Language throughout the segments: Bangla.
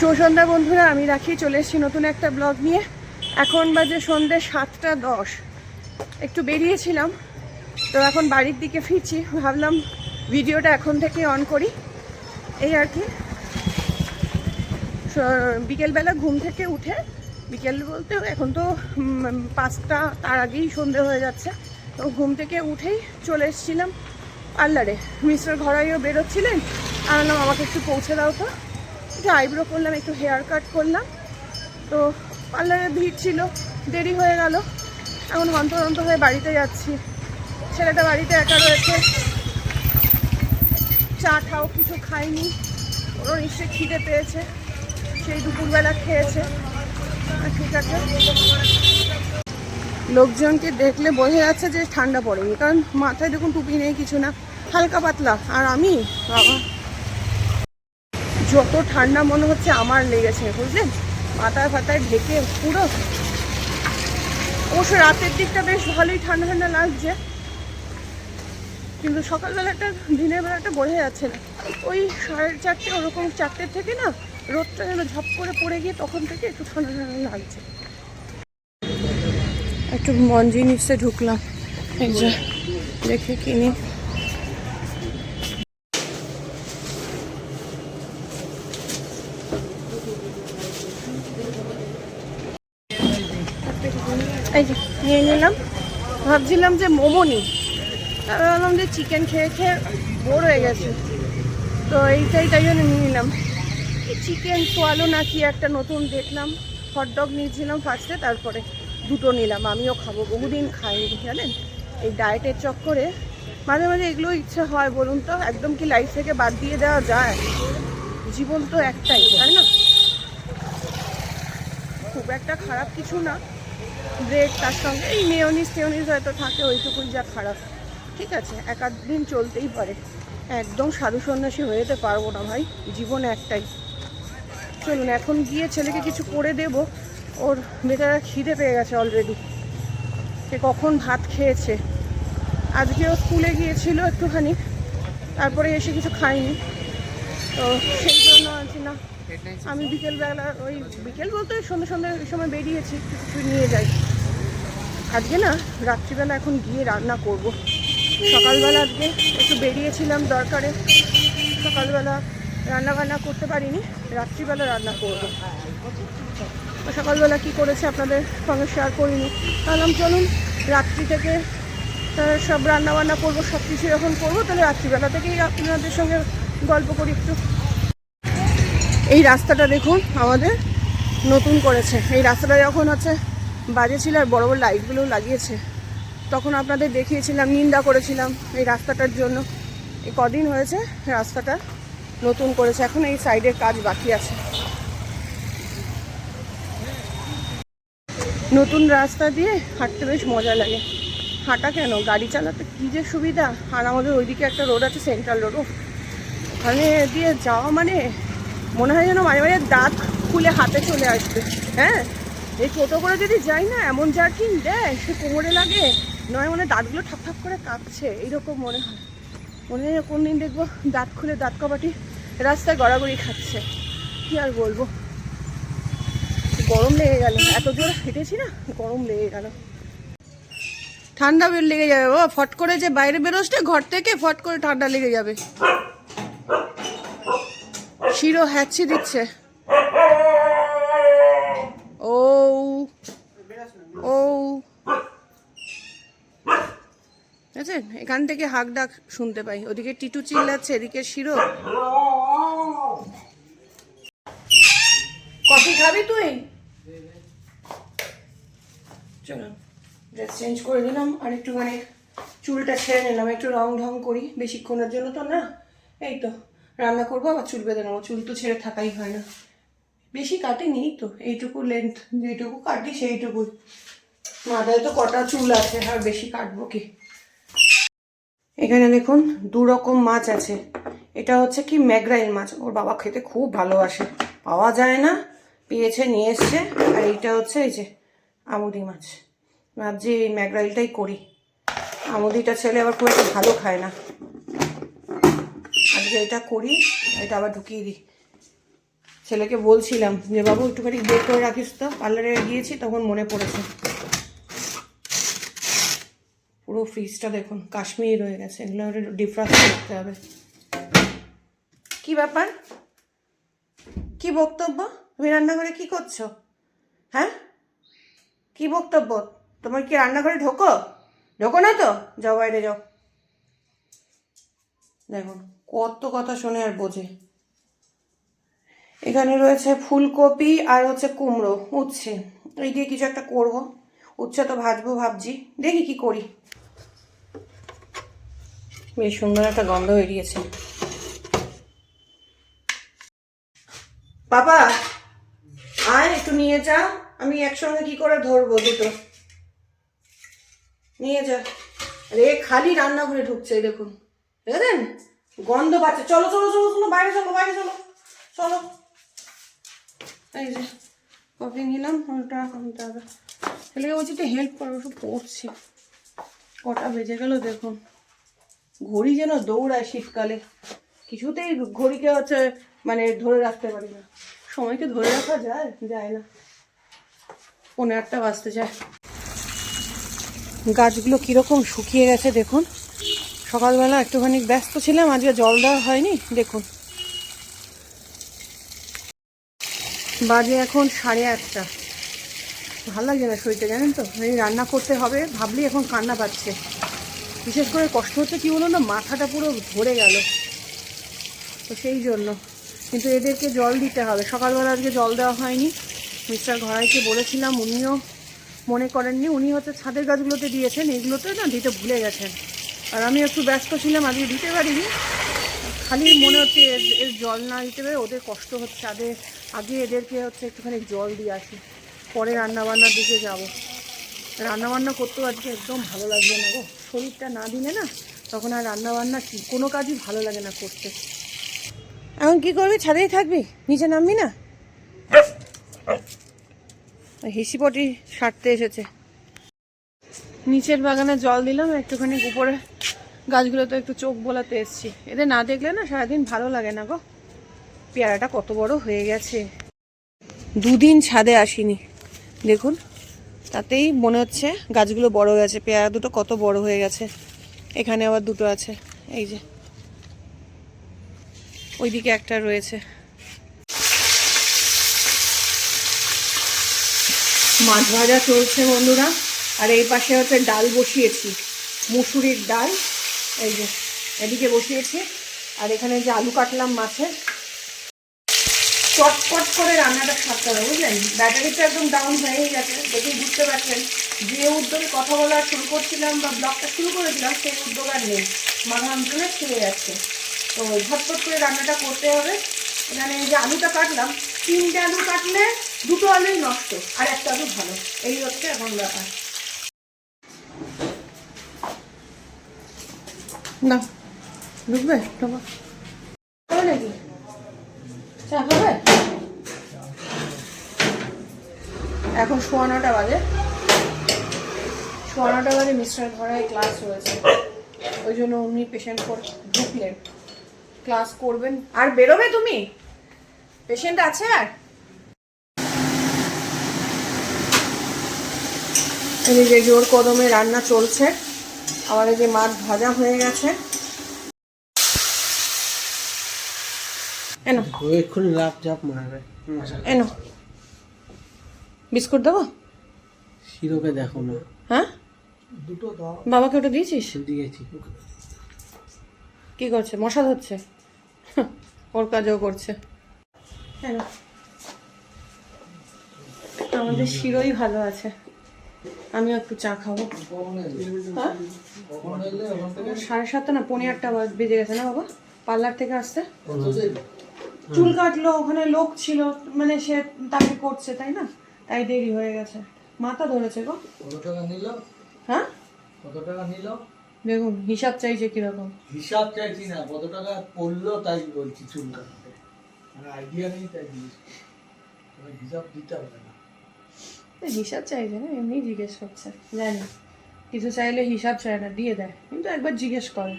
সুসন্ধ্যা বন্ধুরা, আমি রাখি, চলে এসেছি নতুন একটা ব্লগ নিয়ে। এখন বাজে সন্ধ্যে সাতটা দশ। একটু বেরিয়েছিলাম, তো এখন বাড়ির দিকে ফিরছি। ভাবলাম ভিডিওটা এখন থেকে অন করি। এই আর কি। বিকেলবেলা ঘুম থেকে উঠে, বিকেল বলতে এখন তো পাঁচটা, তার আগেই সন্ধে হয়ে যাচ্ছে। তো ঘুম থেকে উঠেই চলে এসেছিলাম পার্লারে। মিস্টার ঘরাইও বেরোচ্ছিলেন। আর আমাকে একটু পৌঁছে দাও তো। একটু আইব্রো করলাম, একটু হেয়ার কাট করলাম। তো পার্লারে ভিড় ছিল, দেরি হয়ে গেল। এখন অন্তর হয়ে বাড়িতে যাচ্ছি। ছেলেটা বাড়িতে একা রয়েছে। চা খাও, কিছু খাইনি। ওরও নিশ্চয়ই খিদে পেয়েছে। সেই দুপুরবেলা খেয়েছে। ঠিক আছে। লোকজনকে দেখলে বোঝা যাচ্ছে যে ঠান্ডা পড়েনি। কারণ মাথায় দেখুন টুপি নেই, কিছু না। হালকা পাতলা। আর আমি? বাবা। যত ঠান্ডা মনে হচ্ছে আমার লেগেছে বুঝলেন মাথায় ফাতায় ঢেকে পুরো। অবশ্য রাতের দিকটা বেশ ভালোই ঠান্ডা ঠান্ডা লাগছে। কিন্তু সকালবেলাটা, দিনের বেলাটা বোঝা যাচ্ছে না। ওই সাড়ে চারটে, ওরকম চারটে থেকে না, রোদটা যেন ঝপ করে পড়ে গিয়ে তখন থেকে একটু ঠান্ডা ঠান্ডা লাগছে। একটু মন জিনিসে ঢুকলাম দেখে কিনি। এই যে, নিয়ে নিলাম। ভাবছিলাম যে মোমো নিই তারপর ভাবলাম যে চিকেন খেয়ে খেয়ে বোর হয়ে গেছে। তো এইটাই, তাই জন্য নিয়ে নিলাম। চিকেন সোয়ালো না কি একটা নতুন দেখলাম। হটডগ নিয়েছিলাম ফার্স্টে তারপরে দুটো নিলাম। আমিও খাব, বহুদিন খাইনি, জানেন? এই ডায়েটের চক্করে। মাঝে মাঝে এগুলো ইচ্ছে হয়, বলুন তো। একদম কি লাইফ থেকে বাদ দিয়ে দেওয়া যায়? জীবন তো একটাই, তাই না? খুব একটা খারাপ কিছু না। ব্রেড তার সঙ্গে। এই মেয়নিস টেয়নিস হয়তো থাকে, ওইটুকুই যা খারাপ। ঠিক আছে এক দিন চলতেই পারে। একদম সাধু সন্ন্যাসী হয়ে যেতে পারব না ভাই, জীবন একটাই। চলুন, এখন গিয়ে ছেলেকে কিছু করে দেব। ওর বেচারা খিদে পেয়ে গেছে অলরেডি সে কখন ভাত খেয়েছে। আজকেও স্কুলে গিয়েছিল একটুখানি, তারপরে এসে কিছু খাইনি তো সেই জন্য আছি না। আমি বিকেলবেলা, ওই বিকেল বলতে সন্ধ্যে সন্ধ্যে ওই সময় বেরিয়েছি, কিছু নিয়ে যাই। আজকে না, রাত্রিবেলা এখন গিয়ে রান্না করব। সকালবেলা আজকে একটু বেরিয়েছিলাম দরকারে। সকালবেলা রান্না বান্না করতে পারিনি, রাত্রিবেলা রান্না করব। সকালবেলা কি করেছে আপনাদের সঙ্গে শেয়ার করিনি। ভাবলাম চলুন, রাত্রি থেকে সব রান্না বান্না করব সব কিছু যখন করব, তাহলে রাত্রিবেলা থেকেই আপনাদের সঙ্গে গল্প করি একটু। এই রাস্তাটা দেখুন, আমাদের নতুন করেছে। এই রাস্তাটা যখন হচ্ছে বাজে ছিল আর বড় বড় লাইটগুলো লাগিয়েছে, তখন আপনাদের দেখিয়েছিলাম, নিন্দা করেছিলাম এই রাস্তাটার জন্য। এই কদিন হয়েছে রাস্তাটা নতুন করেছে, এখন এই সাইডের কাজ বাকি আছে। নতুন রাস্তা দিয়ে হাঁটতে বেশ মজা লাগে। হাঁটা কেন? গাড়ি চালাতে কী যে সুবিধা? আর আমাদের ওইদিকে একটা রোড আছে সেন্ট্রাল রোড ওখানে দিয়ে যাওয়া মানে মনে হয় যেন মাঝে মাঝে দাঁত খুলে হাতে চলে আসবে। হ্যাঁ? এই টোটো করে যদি যাই না, এমন জার্কিং দেয় সে কোমরে লাগে। নয় মনে দাঁতগুলো ঠাপ ঠাপ করে কাঁপছে, এইরকম মনে হয়। মনে হয় কোন দিন দেখব দাঁত খুলে দাঁত কপাটি রাস্তায় গড়াগড়ি খাচ্ছে। কি আর বলব? গরম লেগে গেল। এত জোর হেঁটেছি না, গরম লেগে গেল। ঠান্ডা লেগে যাবে। ও, ফট করে যে বাইরে বেরোসটা ঘর থেকে ফট করে ঠান্ডা লেগে যাবে। শিরো হ্যাচি দিচ্ছে। ও ও। আচ্ছা এখান থেকে হাক ডাক শুনতে পাই। ওদিকে টিটু চিল্লাচ্ছে, এদিকে শিরো। কফি খাবি তুই? চলো ড্রেস চেঞ্জ করে দিলাম আর একটুখানি চুলটা ছেড়ে নিলাম। একটু রং ঢং করি, বেশিক্ষণের জন্য তো না। এই তো। রান্না করব, আবার চুল বেঁধে নেব। চুল তো ছেড়ে থাকাই হয় না। বেশি কাটেনি তো, এইটুকু লেন্থ যেটুকু কাটি সেইটুকুই। মাথায় তো কটা চুল আছে, আর বেশি কাটবো কি? এখানে দেখুন দু রকম মাছ আছে। এটা হচ্ছে কি ম্যাগরাইল মাছ, ওর বাবা খেতে খুব ভালোবাসে। পাওয়া যায় না, পেয়েছে, নিয়ে এসছে, আর এইটা হচ্ছে এই যে আমুদি মাছ। ভাবছি এই ম্যাগরাইলটাই করি। আমুদিটা ছেলে আবার খুব একটা ভালো খায় না। আজকে এটা করি, এটা আবার ঢুকিয়ে দিই। ছেলেকে বলছিলাম যে, বাবু, একটুখানি বের করে রাখিস তো। পার্লারে গিয়েছি, তখন মনে পড়েছে। পুরো ফ্রিজটা দেখুন, কাশ্মীর রয়ে গেছে। এগুলো ডিফ্রাস্ট করতে হবে। কি ব্যাপার? কি বক্তব্য? তুমি রান্নাঘরে কি করছ? হ্যাঁ? কি বক্তব্য? তোমার কি রান্নাঘরে ঢোকো? ঢোকো না তো? যাও বাইরে যাও। দেখুন। কত কথা শোনে আর বোঝে। এখানে রয়েছে ফুলকপি আর হচ্ছে কুমড়ো, উচ্ছে। এই দিয়ে কিছু একটা করব। উচ্ছে তো ভাজবো ভাবছি। দেখি কি করি। বেশ সুন্দর একটা গন্ধ বেরিয়েছে। বাবা আয় একটু নিয়ে যা। আমি একসঙ্গে কি করে ধরবো দুটো? নিয়ে যা। রে খালি রান্নাঘরে ঢুকছে, দেখুন। দেখেছেন? গন্ধ পাচ্ছে। চলো চলো চলো চলো, বাইরে চলো বাইরে চলো। চলো। এই যে, কফি নিলাম, ওটা আনতে হবে। ছেলেকে বলছি একটু হেল্প করো, ওসব পড়ছি কটা বেজে গেল দেখুন ঘড়ি যেন দৌড়ায় শীতকালে। কিছুতেই ঘড়িকে হচ্ছে মানে ধরে রাখতে পারি না। সময়কে ধরে রাখা যায় যায় না। পনেরো একটা বাজতে যায়। গাছগুলো কীরকম শুকিয়ে গেছে, দেখুন। সকালবেলা একটুখানি ব্যস্ত ছিলাম, আজকে জল দেওয়া হয়নি, দেখুন। বাজে এখন সাড়ে আটটা। ভালো লাগছে না শরীরটা, জানেন তো? এই রান্না করতে হবে, ভাবলেই এখন কান্না পাচ্ছে। বিশেষ করে কষ্ট হচ্ছে, কি বলুন না, মাথাটা পুরো ধরে গেল। তো সেই জন্য। কিন্তু এদেরকে জল দিতে হবে। সকালবেলা আজকে জল দেওয়া হয়নি। মিস্টার ঘরাইকে বলেছিলাম, উনিও মনে করেননি। উনি হচ্ছে ছাদের গাছগুলোতে দিয়েছেন, এগুলোতে না দিতে ভুলে গেছেন। আর আমি একটু ব্যস্ত ছিলাম, আজকে দিতে পারিনি। খালি মনে হচ্ছে এর- জল না দিতে পারে ওদের কষ্ট হচ্ছে। আগে আগে এদেরকে হচ্ছে একটুখানি জল দিয়ে আসি। পরে রান্নাবান্নার দিকে যাব। রান্নাবান্না করতেও আজকে একদম ভালো লাগবে না গো। শরীরটা না দিলে না তখন আর রান্নাবান্না কি, কোনো কাজই ভালো লাগে না করতে। এখন কি করবি? ছাদেই থাকবি? নিচে নামবি না? হিসিপটি সারতে এসেছে। নিচের বাগানে জল দিলাম, একটুখানি উপরে। গাছগুলো তো একটু চোখ বোলাতে এসছি। এদের না দেখলে না সারাদিন ভালো লাগে না গো। পেয়ারাটা কত বড় হয়ে গেছে। দুদিন ছাদে আসিনি। দেখুন, তাতেই মনে হচ্ছে গাছগুলো বড় গেছে। পেয়ারা দুটো কত বড় হয়ে গেছে। এখানে আবার দুটো আছে। এই যে, ওইদিকে একটা রয়েছে। মাছ ভাজা চলছে বন্ধুরা। আর এই পাশে হচ্ছে ডাল বসিয়েছি। মুসুরির ডাল এই যে, এদিকে বসিয়েছি। আর এখানে যে আলু কাটলাম মাছের, চটপট করে রান্নাটা সারতে হবে, বুঝলেন? ব্যাটারিটা একদম ডাউন হয়ে গেছে, দেখেই বুঝতে পারছেন। যে উদ্যোগে কথা বলা শুরু করছিলাম বা ব্লগটা শুরু করেছিলাম, সেই উদ্যোগ আর নেই। মাথা যন্ত্রণা ছেড়ে যাচ্ছে। তো ঝটপট করে রান্নাটা করতে হবে। এখানে যে আলুটা কাটলাম, তিনটে আলু কাটলে দুটো আলুই নষ্ট, আর একটা আলু ভালো। এই হচ্ছে এখন ব্যাপার। না, ঢুকবে? নাকি? চা খাবে? এখন সোয়া নটা বাজে। সোয়া নটা বাজে মিস্টার ঘরায় ক্লাস রয়েছে। ওই জন্য উনি পেশেন্ট ঢুকলেন। ক্লাস করবেন। আর বেরোবে তুমি? পেশেন্ট আছে আর? যে জোর কদমে রান্না চলছে। আমার এই যে মাছ ভাজা হয়ে গেছে। এনো। এক্ষুনি লাভ জাপ মারবে। এনো। বিস্কুট দেবো? শিরোকে দেখো না। হ্যাঁ? দুটো দাও। বাবাকে ওটা দিয়েছিস? দিয়েছি। কি করছে? মশা ধরছে? ওর কাজও করছে। হ্যাঁ আমাদের শিরোই ভালো আছে। আমিও একটু চা খাব। হ্যাঁ? সাড়ে সাতটা না পনেরো আটটা বেজে গেছে না বাবা? পার্লার থেকে আসতে? চুল কাটলো ওখানে লোক ছিল মানে সে তাকে করছে তাই না? তাই দেরি হয়ে গেছে। মাথা ধরেছে গো। কত টাকা নিল? হ্যাঁ? কত টাকা নিল? দেখুন হিসাব চাইছে কীরকম। হিসাব চাইছি না কত টাকা পড়ল তাই বলছি চুল কাটতে। মানে আইডিয়া নেই তাই তোমার হিসাব দিতে হবে না। হিসাব চাইছে না এমনি জিজ্ঞেস করছে। জানি, কিছু চাইলে হিসাব চায় না, দিয়ে দেয়। কিন্তু একবার জিজ্ঞেস করে।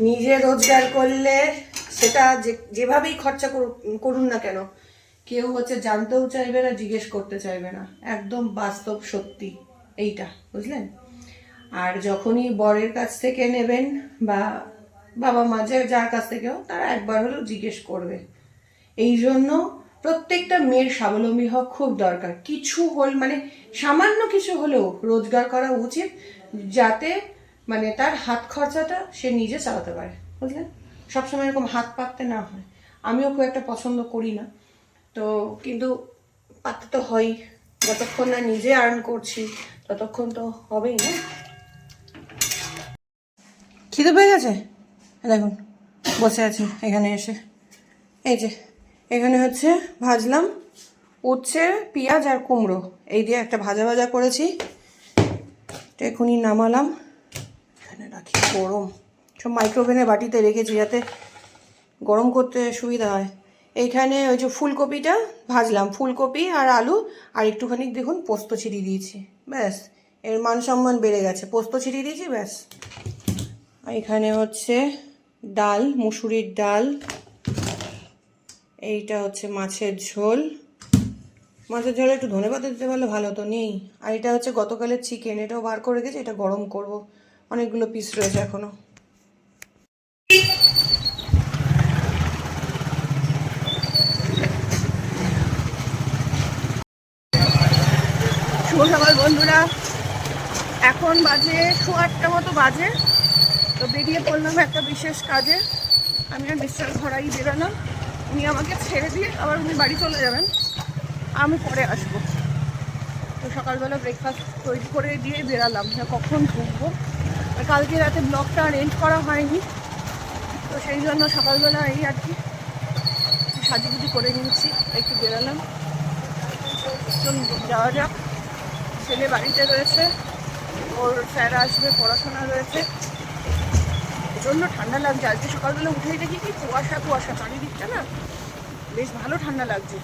নিজে রোজগার করলে সেটা যেভাবেই খরচা করু- করুন না কেন, কেউ হচ্ছে জানতেও চাইবে না, জিজ্ঞেস করতে চাইবে না। একদম বাস্তব সত্যি, এইটা, বুঝলেন? আর যখনই বরের কাছ থেকে নেবেন বা বাবা মা যার কাছ থেকেও তারা একবার হলেও জিজ্ঞেস করবে। এই জন্য প্রত্যেকটা মেয়ের স্বাবলম্বী হওয়া খুব দরকার। কিছু হল মানে সামান্য কিছু হলেও রোজগার করা উচিত যাতে মানে তার হাত খরচাটা সে নিজে চালাতে পারে, বুঝলেন? সবসময় এরকম হাত পাততে না হয়। আমিও খুব একটা পছন্দ করি না। তো কিন্তু পাততে তো হয় যতক্ষণ না নিজে আর্ন করছি, ততক্ষণ তো হবেই না। খিদে পেয়ে গেছে? দেখুন, বসে আছি এখানে এসে। এই যে এখানে হচ্ছে ভাজলাম উচ্ছে, পেঁয়াজ আর কুমড়ো। এই দিয়ে একটা ভাজা ভাজা করেছি। এখনই নামালাম। এখানে রাখি গরম। সব মাইক্রোওভেনের বাটিতে রেখেছি যাতে গরম করতে সুবিধা হয়। এইখানে ওই যে ফুলকপিটা ভাজলাম। ফুলকপি আর আলু আর একটুখানি দেখুন পোস্ত ছিটিয়ে দিয়েছি। ব্যাস, এর মান সম্মান বেড়ে গেছে। পোস্ত ছিটিয়ে দিয়েছি, ব্যাস। এখানে হচ্ছে ডাল, মুসুরির ডাল। এইটা হচ্ছে মাছের ঝোল। মাছের ঝোলে একটু ধনে পাতা দিতে পারলে ভালো তো নেই। আর এটা হচ্ছে গতকালের চিকেন এটাও বার করে রেখেছি এটা গরম করব। অনেকগুলো পিস রয়েছে এখনও। শুভ সকাল বন্ধুরা। এখন বাজে শো আটটা মতো বাজে। তো বেরিয়ে পড়লাম একটা বিশেষ কাজে। আমি আর মিস্টার ঘরাই বেরোলাম। উনি আমাকে ছেড়ে দিয়ে আবার উনি বাড়ি চলে যাবেন। আমি পরে আসব। তো সকালবেলা ব্রেকফাস্ট তৈরি করে দিয়ে বেরালাম। হ্যাঁ কখন ঢুকবো? কালকে রাতে ব্লগটা অ্যারেঞ্জ করা হয়নি। তো সেই জন্য সকালবেলা এই আর কি সাজুগুজি করে নিয়েছি। একটু বেরালাম। যাওয়া যাক। ছেলে বাড়িতে রয়েছে। ওর স্যার আসবে, পড়াশোনা রয়েছে। প্রচণ্ড ঠান্ডা লাগছে। আজকে সকালবেলা উঠেই দেখি কি কুয়াশা কুয়াশা। চারিদিকটা না বেশ ভালো ঠান্ডা লাগছে।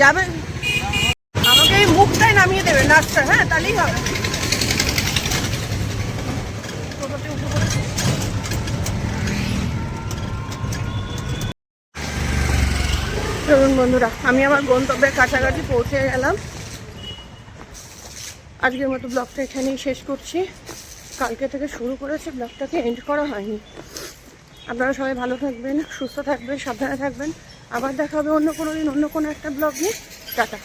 যাবে। আমাকে মুখটাই নামিয়ে দেবে, নাচটা হ্যাঁ তাহলেই হবে টোটোতে উঠে পড়েছে চলুন বন্ধুরা, আমি আমার গন্তব্যের কাছাকাছি পৌঁছে গেলাম। আজকের মতো ব্লগটা এখানেই শেষ করছি। কালকে থেকে শুরু করেছি, ব্লগটাকে এন্ড করা হয়নি। আপনারা সবাই ভালো থাকবেন, সুস্থ থাকবেন, সাবধানে থাকবেন। আবার দেখা হবে অন্য কোনো দিন, অন্য কোনো একটা ব্লগ নিয়ে। টাটা।